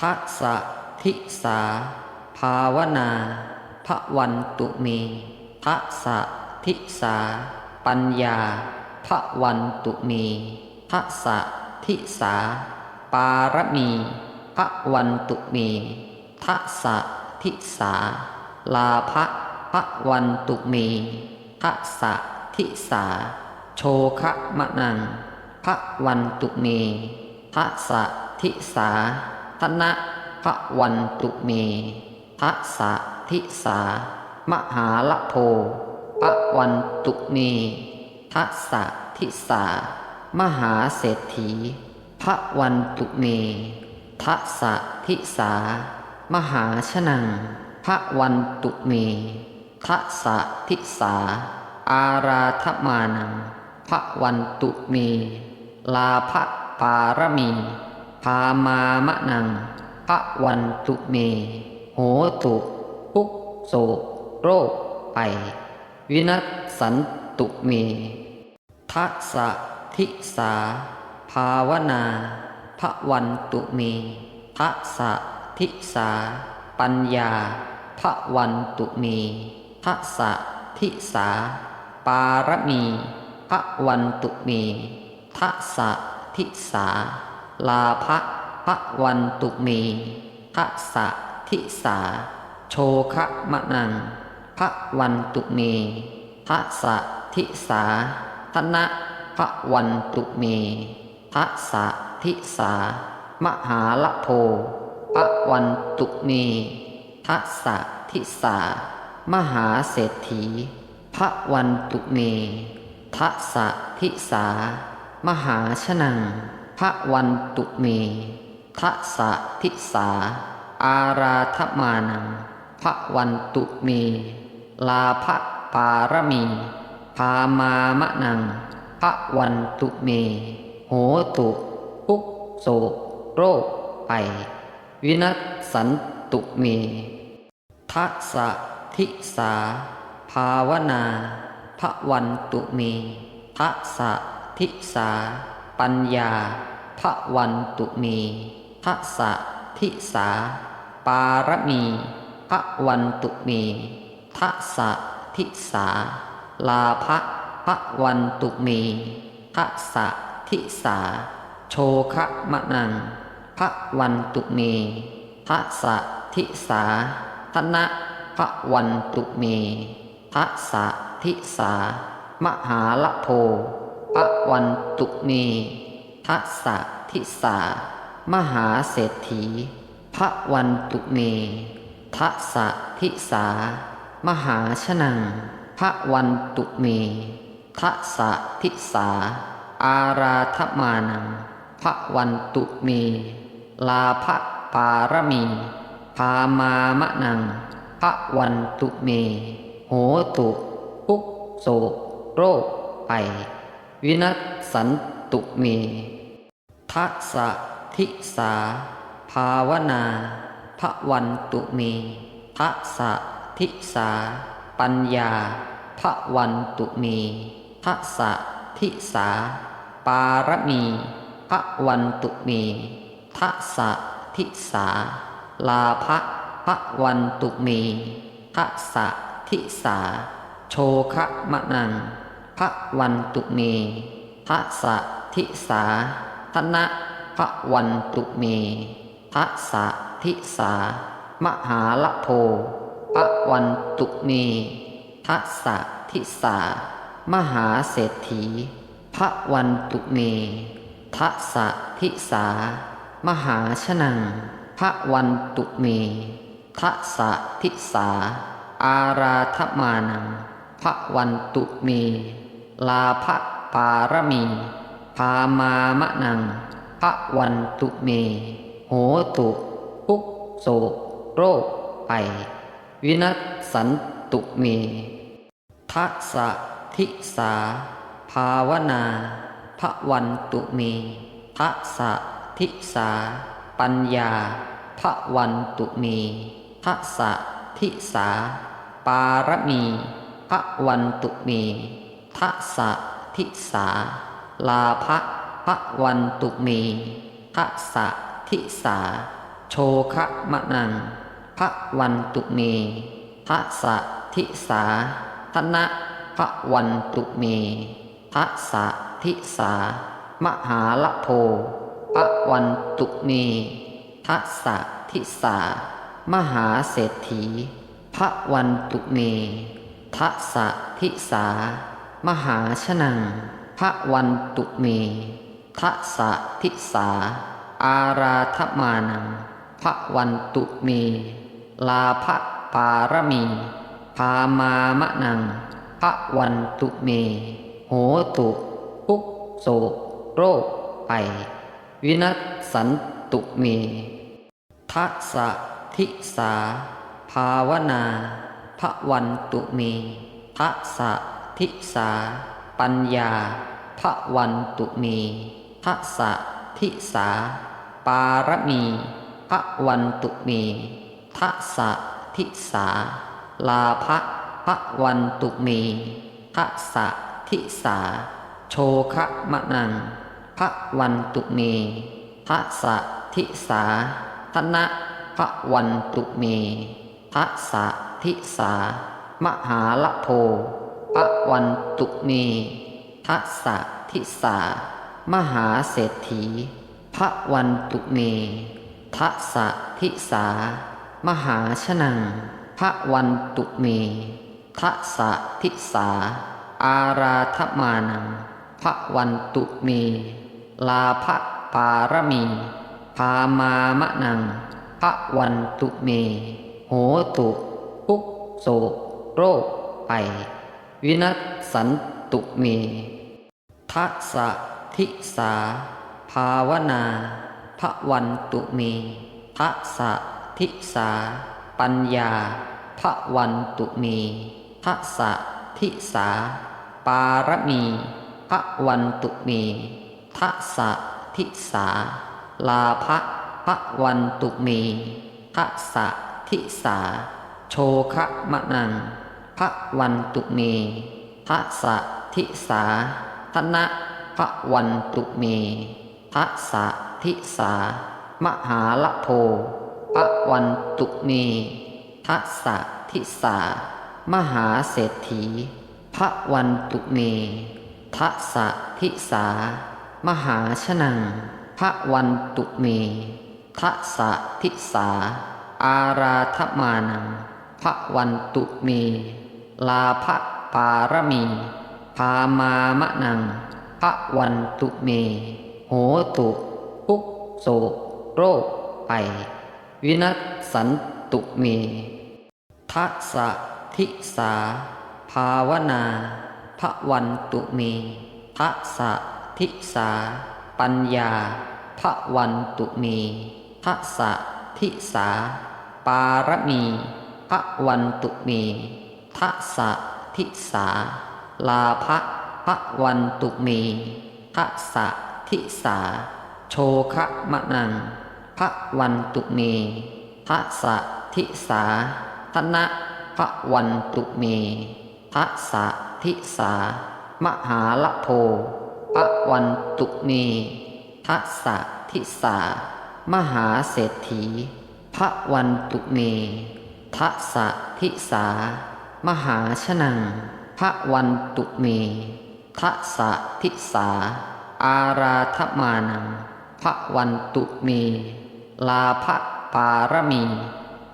ทัสะทิสา ภาวนาพระวันตุเมทัสะทิสา ปัญญาพระวันตุเมทัสะทิสา ปารมีพระวันตุเมทัสะทิสา ลาภพระวันตุเมทัสะทิสา โชคะมะนังพระวันตุเมทัสสะทิสา ธนะพระวันตุเมทัสะทิสามหาละโพพระวันตุเมทัสะทิสามหาเศรษฐีพระวันตุเมทัสะทิสามหาชนังพระวันตุเมทัสสะทิสา อาราธมานังพระวันตุเม ลาภปารมี พามามะนังพระวันตุเม โหตุทุกโศกโรคไป วินัสสันตุเมทัสะทิสา ภาวนาพระวันตุเมทัสะทิสา ปัญญาพระวันตุเมทัสะทิสา ปารมีพระวันตุเมทัสะทิสา ลาภพระวันตุเมทัสะทิสา โชคะมะนังพระวันตุเมทัสะทิสาธนะพระวันตุเมทัสะทิสา มหาละโพพระวันตุเมทัสะทิสา มหาเศรษฐีพระวันตุเมทัสสะทิสา มหาชนัง พระวันตุเมทัสะทิสา อาราธมานังพระวันตุเม ลาภปารมีพามามะนังพระวันตุเม โหตุทุกโศกโรคไปวินัสสันตุเมทัสะทิสา ภาวนาพระวันตุเมทัสสะทิสา ปัญญาพระวันตุเมทัสสะทิสา ปารมีพระวันตุเมทัสะทิสา ลาภพระวันตุเมทัสะทิสา โชคะมะนังพระวันตุเมทัสะทิสาธนะพระวันตุเมทัสสะทิสามหาละโพ พระวันตุเมทัสะทิสามหาเศรษฐีพระวันตุเมทัสะทิสามหาชนังพระวันตุเมทัสะทิสา อาราธมานังพระวันตุเม ลาภปารมีพามามะนังพระวันตุเม โหตุทุกโศโรคไป วินัสสันตุเมทัสะทิสา ภาวนาพระวันตุเมทัสะทิสา ปัญญาพระวันตุเมทัสะทิสา ปารมีพระวันตุเมทัสะทิสา ลาภพระวันตุเมทัสะทิสา โชคะมะนัง พระวันตุเมทัสสะทิสาธนะพระวันตุเมทัสสะทิสามหาละโพพระวันตุเมทัสสะทิสามหาเศรษฐีพระวันตุเมทัสสะทิสามหาชนังพระวันตุเมทัสะทิสาอาราธมานังพระวันตุเม ลาภปารมี พามามะนังพระวันตุเม โหตุทุกโศกโรคไปวินัสสันตุเมทัสทิสา ภาวนาพระวันตุเมทัสทิสา ปัญญาพระวันตุเมทัสทิสา ปารมีพระวันตุเม ทัสะทิสา ลาภะพระวันตุเมทัสะทิสา โชคะมะนังพระวันตุเมทัสะทิสาธนะพระวันตุเมทัสะทิสา มหาละโพพระวันตุเมทัสะทิสา มหาเศรษฐีพระวันตุเมทัสสะทิสา มหาชนังพระวันตุเมทัสะทิสา อาราธมานังพระวันตุเม ลาภปารมีพามามะนังพระวันตุเม โหตุทุกโศกโรคไปวินัสสันตุเมทัสะทิสา ภาวนาพระวันตุเมทัสสะ ทิสา ปัญญาพระวันตุเมทัสสะทิสา ปารมีพระวันตุเมทัสะทิสา ลาภพระวันตุเมทัสะทิสา โชคะมะนังพระวันตุเมทัสะทิสาธนะพระวันตุเมทัสะทิสามหาละโพ พระวันตุเมทัสะทิสามหาเศรษฐีพระวันตุเมทัสะทิสามหาชนังพระวันตุเมทัสะทิสา อาราธมานังพระวันตุเม ลาภปารมีพามามะนังพระวันตุเม โหตุทุกโศกโรคไป วินัสสันตุเมทัสะทิสา ภาวนาพระวันตุเมทัสะทิสา ปัญญาพระวันตุเมทัสะทิสา ปารมีพระวันตุเมทัสะทิสา ลาภพระวันตุเมทัสะทิสา โชคะมะนัง พระวันตุเมทัสสะทิสาธนะพระวันตุเมทัสสะทิสามหาละโพพระวันตุเมทัสสะทิสามหาเศรษฐีพระวันตุเมทัสสะทิสามหาชนังพระวันตุเมทัสสะทิสาอาราธมานังพระวันตุเม ลาภปารมี พามามะนังพระวันตุเม โหตุทุกโศกโรคไปวินัสสันตุเมทัสสะทิสา ภาวนาพระวันตุเมทัสสะทิสา ปัญญาพระวันตุเมทัสสะทิสา ปารมีพระวันตุเม ทัสะทิสา ลาภะพระวันตุเมทัสะทิสา โชคะมะนังพระวันตุเมทัสะทิสาธนะพระวันตุเมทัสะทิสา มหาละโพพระวันตุเมทัสะทิสา มหาเศรษฐีพระวันตุเมทัสสะทิสา มหาชนังพระวันตุเมทัสะทิสา อาราธมานังพระวันตุเม ลาภปารมี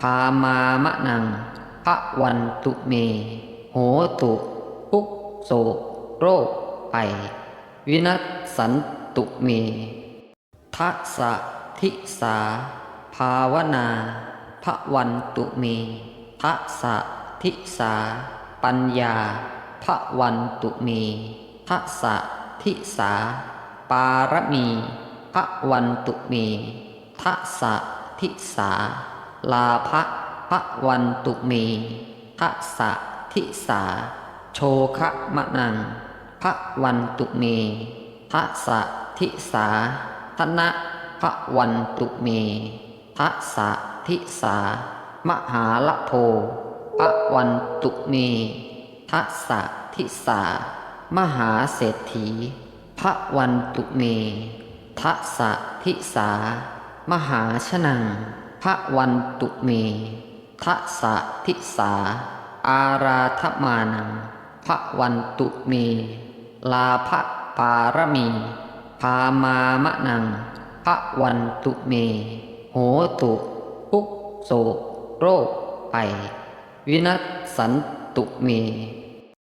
พามามะนังพระวันตุเม โหตุทุกโศกโรคไปวินัสสันตุเมทัสะทิสา ภาวนาพระวันตุเมทัสสะ ทิสา ปัญญาพระวันตุเมทัสสะทิสา ปารมีพระวันตุเมทัสะทิสา ลาภพระวันตุเมทัสะทิสา โชคะมะนังพระวันตุเมทัสะทิสาธนะพระวันตุเมทัสะทิสามหาละโพ วันตุเมทัสะทิสามหาเศรษฐีพระวันตุเมทัสะทิสามหาชนังพระวันตุเมทัสะทิสา อาราธมานังพระวันตุเม ลาภปารมีพามามะนังพระวันตุเม โหตุทุกโศกโรคไป วินัสสันตุเม